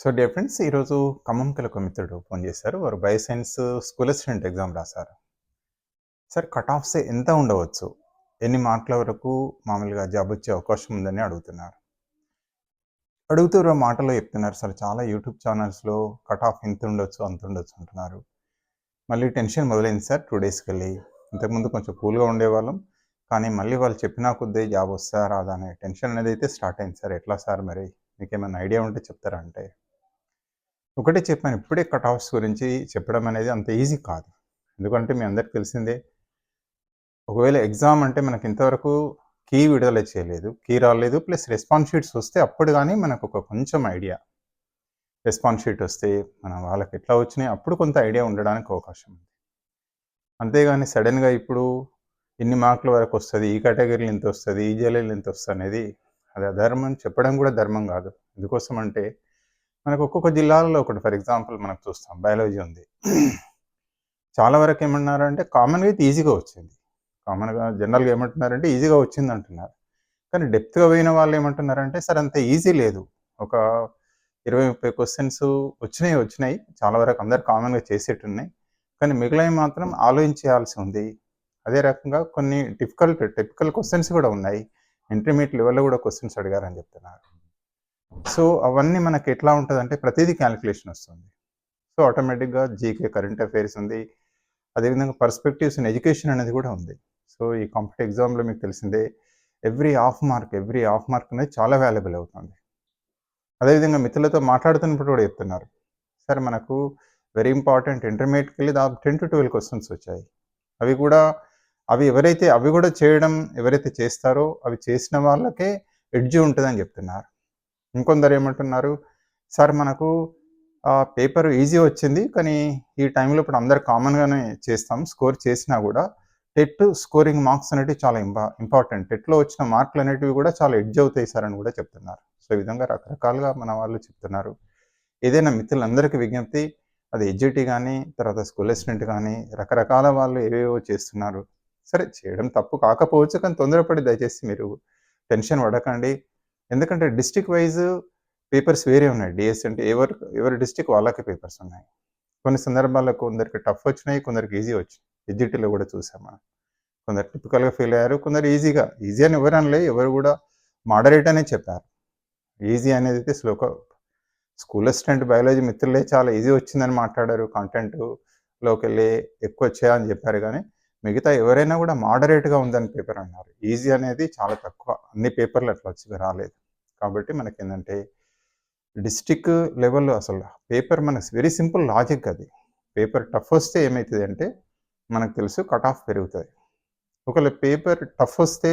So dear friends ఈరోజు ఖమ్మం ఒక మిత్రుడు ఫోన్ చేశారు. వారు బయోసైన్స్ స్కూల్ అసిస్టెంట్ ఎగ్జామ్ రాశారు. సార్ కట్ ఆఫ్స్ ఎంత ఉండవచ్చు? ఎన్ని మార్కుల వరకు మామూలుగా జాబ్ వచ్చే అవకాశం ఉందని అడుగుతున్నారు. అడుగుతూ మాటలో చెప్తున్నారు. సార్ చాలా యూట్యూబ్ ఛానల్స్లో కట్ ఆఫ్ ఇంత ఉండొచ్చు అంత ఉండొచ్చు అంటున్నారు. మళ్ళీ టెన్షన్ మొదలైంది సార్ టూ డేస్కి వెళ్ళి. ఇంతకుముందు కొంచెం కూల్గా ఉండేవాళ్ళం. కానీ మళ్ళీ వాళ్ళు చెప్పినా కొద్ది జాబ్ వస్తారా రాదా అనే టెన్షన్ అనేది అయితే స్టార్ట్ అయింది సార్. ఎట్లా సార్ మరి? మీకు ఏమైనా ఐడియా ఉంటే చెప్తారా అంటే? ఒకటే చెప్పాను ఇప్పుడే కట్ ఆఫ్స్ గురించి చెప్పడం అనేది అంత ఈజీ కాదు. ఎందుకంటే మీ అందరికి తెలిసిందే ఒకవేళ ఎగ్జామ్ అంటే మనకి ఇంతవరకు కీ విడుదల చేయలేదు కీ రాలేదు ప్లస్ రెస్పాన్స్ షీట్స్ వస్తే అప్పుడు కానీ మనకు ఒక కొంచెం ఐడియా రెస్పాన్స్ షీట్ వస్తే మన వాళ్ళకి ఎట్లా వచ్చినాయి అప్పుడు కొంత ఐడియా ఉండడానికి అవకాశం ఉంది. అంతేగాని సడన్గా ఇప్పుడు ఇన్ని మార్కుల వరకు వస్తుంది ఈ కేటగిరీలు ఇంత వస్తుంది ఈ జేలీలు ఇంత వస్తుంది అనేది అది అధర్మం చెప్పడం కూడా ధర్మం కాదు. ఎందుకోసం అంటే మనకు ఒక్కొక్క జిల్లాలో ఒకటి. ఫర్ ఎగ్జాంపుల్ మనకు చూస్తాం బయాలజీ ఉంది. చాలా వరకు ఏమంటున్నారంటే కామన్గా అయితే ఈజీగా వచ్చింది. కామన్గా జనరల్గా ఏమంటున్నారంటే ఈజీగా వచ్చింది అంటున్నారు. కానీ డెప్త్గా పోయిన వాళ్ళు ఏమంటున్నారంటే సరే అంత ఈజీ లేదు. ఒక ఇరవై ముప్పై క్వశ్చన్స్ వచ్చినాయి వచ్చినాయి. చాలా వరకు అందరు కామన్గా చేసేట్టున్నాయి. కానీ మిగిలినవి మాత్రం ఆలోచించాల్సి ఉంది. అదే రకంగా కొన్ని డిఫికల్ట్ టిపికల్ క్వశ్చన్స్ కూడా ఉన్నాయి. ఇంటర్మీడియట్ లెవెల్లో కూడా క్వశ్చన్స్ అడిగారని చెప్తున్నారు. సో అవన్నీ మనకి ఎట్లా ఉంటుంది అంటే ప్రతిదీ క్యాలిక్యులేషన్ వస్తుంది. సో ఆటోమేటిక్గా జీకే కరెంట్ అఫైర్స్ ఉంది. అదేవిధంగా పర్స్పెక్టివ్స్ ఇన్ ఎడ్యుకేషన్ అనేది కూడా ఉంది. సో ఈ కాంపిటేటివ్ ఎగ్జామ్లో మీకు తెలిసిందే every half mark every half mark అనేది చాలా వాల్యుబుల్ అవుతుంది. అదేవిధంగా మిత్రులతో మాట్లాడుతున్నప్పుడు కూడా చెప్తున్నారు. సరే మనకు వెరీ ఇంపార్టెంట్ ఇంటర్మీడియట్కి వెళ్ళి దాదాపు టెన్ టు ట్వెల్వ్ క్వశ్చన్స్ వచ్చాయి. అవి కూడా అవి ఎవరైతే అవి కూడా చేయడం ఎవరైతే చేస్తారో అవి చేసిన వాళ్ళకే ఎడ్జ్ ఉంటుందని చెప్తున్నారు. ఇంకొందరు ఏమంటున్నారు సార్ మనకు పేపర్ ఈజీ వచ్చింది కానీ ఈ టైంలో ఇప్పుడు అందరు కామన్గానే చేస్తాం స్కోర్ చేసినా కూడా టెట్ స్కోరింగ్ మార్క్స్ అనేటివి చాలా ఇంపా ఇంపార్టెంట్ టెట్లో వచ్చిన మార్కులు అనేటివి కూడా చాలా ఎడ్జ్ అవుతాయి సార్ అని కూడా చెప్తున్నారు. సో ఈ విధంగా రకరకాలుగా మన వాళ్ళు చెప్తున్నారు. ఏదైనా మిత్రులందరికీ విజ్ఞప్తి అది ఎడ్జిటీ కానీ తర్వాత స్కూల్ అసిస్టెంట్ కానీ రకరకాల వాళ్ళు ఏవేవో చేస్తున్నారు. సరే చేయడం తప్పు కాకపోవచ్చు కానీ తొందరపడి దయచేసి మీరు టెన్షన్ పడకండి. ఎందుకంటే డిస్టిక్ వైజ్ పేపర్స్ వేరే ఉన్నాయి. డిఎస్ అంటే ఎవరి ఎవరి డిస్టిక్ వాళ్ళకి పేపర్స్ ఉన్నాయి. కొన్ని సందర్భాల్లో కొందరికి టఫ్ వచ్చినాయి కొందరికి ఈజీ వచ్చినాయి. ఎడ్జిటీలో కూడా చూసాం మనం. కొందరు టిపికల్గా ఫీల్ అయ్యారు కొందరు ఈజీగా. ఈజీ అని ఎవరు అనలే ఎవరు కూడా మోడరేట్ అనే చెప్పారు. ఈజీ అనేది అయితే స్లోక స్కూల్ అసిస్టెంట్ బయాలజీ మిత్రులే చాలా ఈజీ వచ్చిందని మాట్లాడారు. కంటెంట్లోకి వెళ్ళి ఎక్కువ వచ్చాయని చెప్పారు కానీ మిగతా ఎవరైనా కూడా మోడరేట్గా ఉందని పేపర్ అన్నారు. ఈజీ అనేది చాలా తక్కువ. అన్ని పేపర్లు అట్లా వచ్చి రాలేదు. కాబట్టి మనకి ఏంటంటే డిస్టిక్ లెవెల్లో అసలు పేపర్ మనకు వెరీ సింపుల్ లాజిక్ అది. పేపర్ టఫ్ వస్తే ఏమవుతుంది అంటే మనకు తెలుసు కట్ ఆఫ్ పెరుగుతుంది. ఒకవేళ పేపర్ టఫ్ వస్తే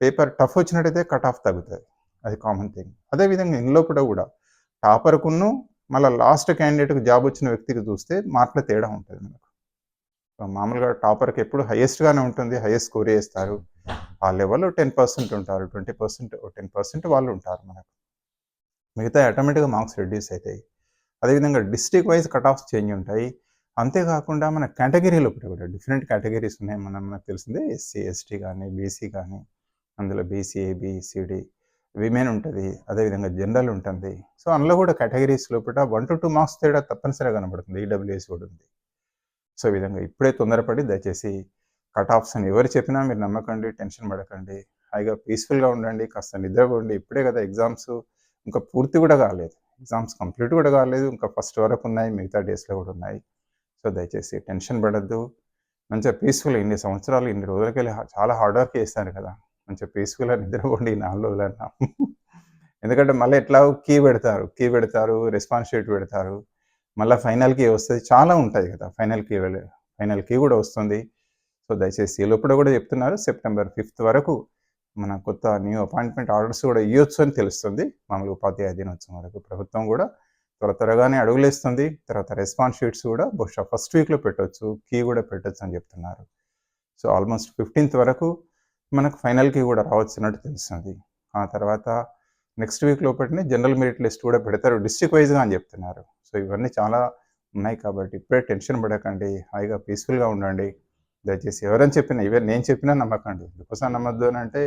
పేపర్ టఫ్ వచ్చినట్టయితే కట్ ఆఫ్ తగ్గుతుంది. అది కామన్ థింగ్ అదేవిధంగా ఇందులోపల కూడా టాపర్కును మళ్ళీ లాస్ట్ క్యాండిడేట్కి జాబ్ వచ్చిన వ్యక్తికి చూస్తే మార్కుల తేడా ఉంటుంది మనకు. మామూలుగా టాపర్కి ఎప్పుడు హైయెస్ట్గానే ఉంటుంది హైయెస్ట్ స్కోర్ చేస్తారు ఆ లెవెల్లో టెన్ పర్సెంట్ ఉంటారు ట్వంటీ పర్సెంట్ టెన్ పర్సెంట్ వాళ్ళు ఉంటారు మనకు. మిగతా ఆటోమేటిక్గా మార్క్స్ రెడ్యూస్ అవుతాయి అదేవిధంగా district wise cut offs change ఉంటాయి. అంతేకాకుండా మన కేటగిరీలో కూడా డిఫరెంట్ కేటగిరీస్ ఉన్నాయి. మనం మనకు తెలిసిందే ఎస్సీ ఎస్టీ కానీ బీసీ కానీ అందులో బీసీ ఏబిసిడి విమెన్ ఉంటుంది. అదేవిధంగా జనరల్ ఉంటుంది. సో అందులో కూడా కేటగిరీస్ లోపల వన్ టు టూ మార్క్స్ తేడా తప్పనిసరిగా కనబడుతుంది. ఈడబ్ల్యూఎస్ కూడా ఉంది. సో ఈ విధంగా ఇప్పుడే తొందరపడి దయచేసి కట్ ఆఫ్స్ అని ఎవరు చెప్పినా మీరు నమ్మకండి టెన్షన్ పడకండి. హాయిగా పీస్ఫుల్గా ఉండండి కాస్త నిద్రపోండి ఇప్పుడే కదా ఎగ్జామ్స్ ఇంకా పూర్తి కూడా కాలేదు. ఎగ్జామ్స్ కంప్లీట్ కూడా కాలేదు ఇంకా ఫస్ట్ వరకు ఉన్నాయి మిగతా డేస్లో కూడా ఉన్నాయి. సో దయచేసి టెన్షన్ పడద్దు. మంచిగా పీస్ఫుల్ ఇన్ని సంవత్సరాలు ఇన్ని రోజులకి వెళ్ళి చాలా హార్డ్ వర్క్ చేశారు కదా. మంచిగా పీస్ఫుల్గా నిద్రపోండి ఈ నాలుగు రోజులన్నా. ఎందుకంటే మళ్ళీ ఎట్లా కీ పెడతారు కీ పెడతారు రెస్పాన్స్ షీట్ పెడతారు. మళ్ళీ ఫైనల్కి వస్తుంది. చాలా ఉంటాయి కదా. ఫైనల్ ఫైనల్కి ఫైనల్ కీ కూడా వస్తుంది. సో దయచేసి ఈ లోపల కూడా చెప్తున్నారు. సెప్టెంబర్ ఫిఫ్త్ వరకు మన కొత్త న్యూ అపాయింట్మెంట్ ఆర్డర్స్ కూడా ఇవ్వచ్చు అని తెలుస్తుంది. మామూలు ఉపాధ్యాయ దినోత్సవం వరకు ప్రభుత్వం కూడా త్వర త్వరగానే అడుగులేస్తుంది. తర్వాత రెస్పాన్స్ షీట్స్ కూడా బహుశా ఫస్ట్ వీక్లో పెట్టవచ్చు కీ కూడా పెట్టవచ్చు అని చెప్తున్నారు. సో ఆల్మోస్ట్ ఫిఫ్టీన్త్ వరకు మనకు ఫైనల్కి కూడా రావచ్చు అన్నట్టు తెలుస్తుంది. ఆ తర్వాత నెక్స్ట్ వీక్ లోపలనే జనరల్ మెరిట్ లిస్ట్ కూడా పెడతారు. డిస్ట్రిక్ట్ వైజ్గా అని చెప్తున్నారు. సో ఇవన్నీ చాలా ఉన్నాయి కాబట్టి ఇప్పుడే టెన్షన్ పడకండి. హాయిగా పీస్ఫుల్గా ఉండండి. దయచేసి ఎవరైనా చెప్పినా ఈవెన్ నేను చెప్పినా నమ్మకండి. ఎందుకోసం నమ్మద్దు అని అంటే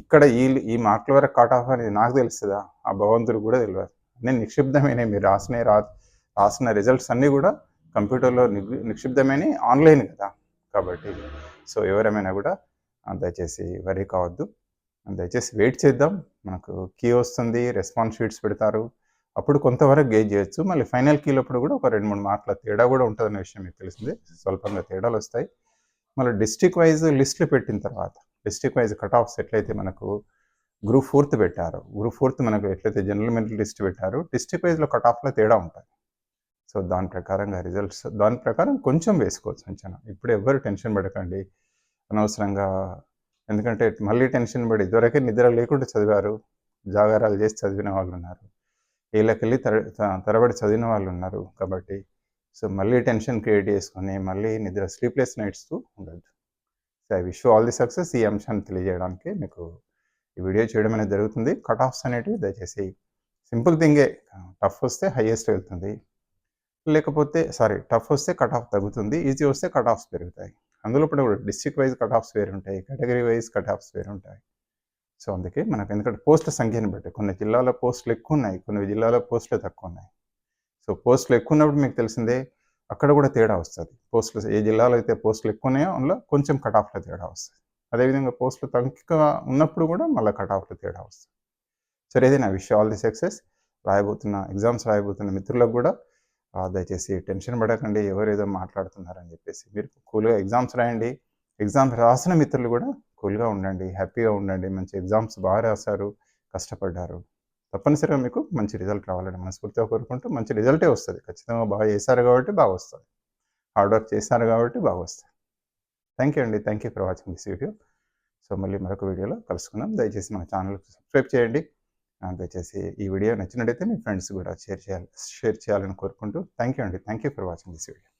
ఇక్కడ ఈ ఈ మార్కుల వరకు కట్ ఆఫ్ అనేది నాకు తెలుస్తుందా? ఆ భగవంతుడు కూడా తెలియదు. నేను నిక్షిప్తమైన మీరు రాసిన రా రాసిన రిజల్ట్స్ అన్నీ కూడా కంప్యూటర్లో నిక్షిప్తమైన ఆన్లైన్ కదా. కాబట్టి సో ఎవరేమైనా కూడా దయచేసి వరీ కావద్దు. దయచేసి వెయిట్ చేద్దాం. మనకు కీ వస్తుంది రెస్పాన్స్ షీట్స్ పెడతారు. అప్పుడు కొంతవరకు గేజ్ చేయొచ్చు. మళ్ళీ ఫైనల్ కీలప్పుడు కూడా ఒక రెండు మూడు మార్కుల తేడా కూడా ఉంటుందనే విషయం మీకు తెలిసింది. స్వల్పంగా తేడాలు వస్తాయి. మళ్ళీ డిస్టిక్ వైజ్ లిస్టులు పెట్టిన తర్వాత డిస్టిక్ వైజ్ కట్ ఆఫ్స్ ఎట్లయితే మనకు గ్రూప్ ఫోర్త్ పెట్టారు గ్రూప్ ఫోర్త్ మనకు ఎట్లయితే జనరల్ మెరిట్ లిస్ట్ పెట్టారో డిస్టిక్ వైజ్లో కట్ ఆఫ్లో తేడా ఉంటుంది సో దాని ప్రకారంగా రిజల్ట్స్ దాని ప్రకారం కొంచెం వేసుకోవచ్చు అంచనా. ఇప్పుడు ఎవరు టెన్షన్ పడకండి. అనవసరంగా ఎందుకంటే మళ్ళీ టెన్షన్ పడి ఇదివరకే నిద్ర లేకుండా చదివారు జాగారాలు చేసి చదివిన వాళ్ళు ఉన్నారు. వీళ్ళకెళ్ళి తర త- తరబడి చదివిన వాళ్ళు ఉన్నారు కాబట్టి. సో మళ్ళీ టెన్షన్ క్రియేట్ చేసుకొని మళ్ళీ నిద్ర స్లీప్లెస్ నైట్స్ ఉండద్దు. So I wish all the success ఈ అంశాన్ని తెలియజేయడానికి మీకు ఈ వీడియో చేయడం అనేది జరుగుతుంది. కట్ ఆఫ్స్ అనేటివి దయచేసి సింపుల్ థింగే టఫ్ వస్తే హైయెస్ట్ వెళ్తుంది. లేకపోతే సారీ టఫ్ వస్తే కట్ ఆఫ్ తగ్గుతుంది. ఈజీ వస్తే కట్ ఆఫ్స్ పెరుగుతాయి. అందులో కూడా డిస్ట్రిక్ట్ వైజ్ కట్ ఆఫ్స్ వేరు ఉంటాయి కేటగిరీ వైజ్ కట్ ఆఫ్స్ వేరు ఉంటాయి. సో అందుకే మనకు ఎందుకంటే పోస్టుల సంఖ్యను బట్టి కొన్ని జిల్లాల పోస్టులు ఎక్కువ ఉన్నాయి కొన్ని జిల్లాల పోస్టులు తక్కువ ఉన్నాయి. సో పోస్టులు ఎక్కువ ఉన్నప్పుడు మీకు తెలిసిందే అక్కడ కూడా తేడా వస్తుంది. పోస్టులు ఏ జిల్లాలో అయితే పోస్టులు ఎక్కువ ఉన్నాయో అందులో కొంచెం కట్ ఆఫ్లో తేడా వస్తుంది. అదేవిధంగా పోస్టులు తక్కువ ఉన్నప్పుడు కూడా మళ్ళీ కట్ ఆఫ్లో తేడా వస్తుంది. సరే ఏదైనా నా విష్ ఆల్ ది సక్సెస్ రాయబోతున్న ఎగ్జామ్స్ రాయబోతున్న మిత్రులకు కూడా దయచేసి టెన్షన్ పడకండి ఎవరేదో మాట్లాడుతున్నారని చెప్పేసి. మీరు కూల్గా ఎగ్జామ్స్ రాయండి. ఎగ్జామ్స్ రాసిన మిత్రులు కూడా కూల్గా ఉండండి హ్యాపీగా ఉండండి. మంచి ఎగ్జామ్స్ బాగా రాశారు కష్టపడ్డారు. తప్పనిసరిగా మీకు మంచి రిజల్ట్ రావాలని మనస్ఫూర్తిగా కోరుకుంటూ మంచి రిజల్టే వస్తుంది. ఖచ్చితంగా బాగా చేశారు కాబట్టి బాగా వస్తుంది. హార్డ్ వర్క్ చేశారు కాబట్టి బాగా వస్తుంది. థ్యాంక్ యూ అండి. Thank you for watching this video. So మళ్ళీ మరొక వీడియోలో కలుసుకుందాం. దయచేసి మన ఛానల్కి సబ్స్క్రైబ్ చేయండి. దయచేసి ఈ వీడియో నచ్చినట్టయితే మీ ఫ్రెండ్స్ కూడా షేర్ చేయాలి షేర్ చేయాలని కోరుకుంటూ థ్యాంక్ యూ అండి. Thank you for watching this video.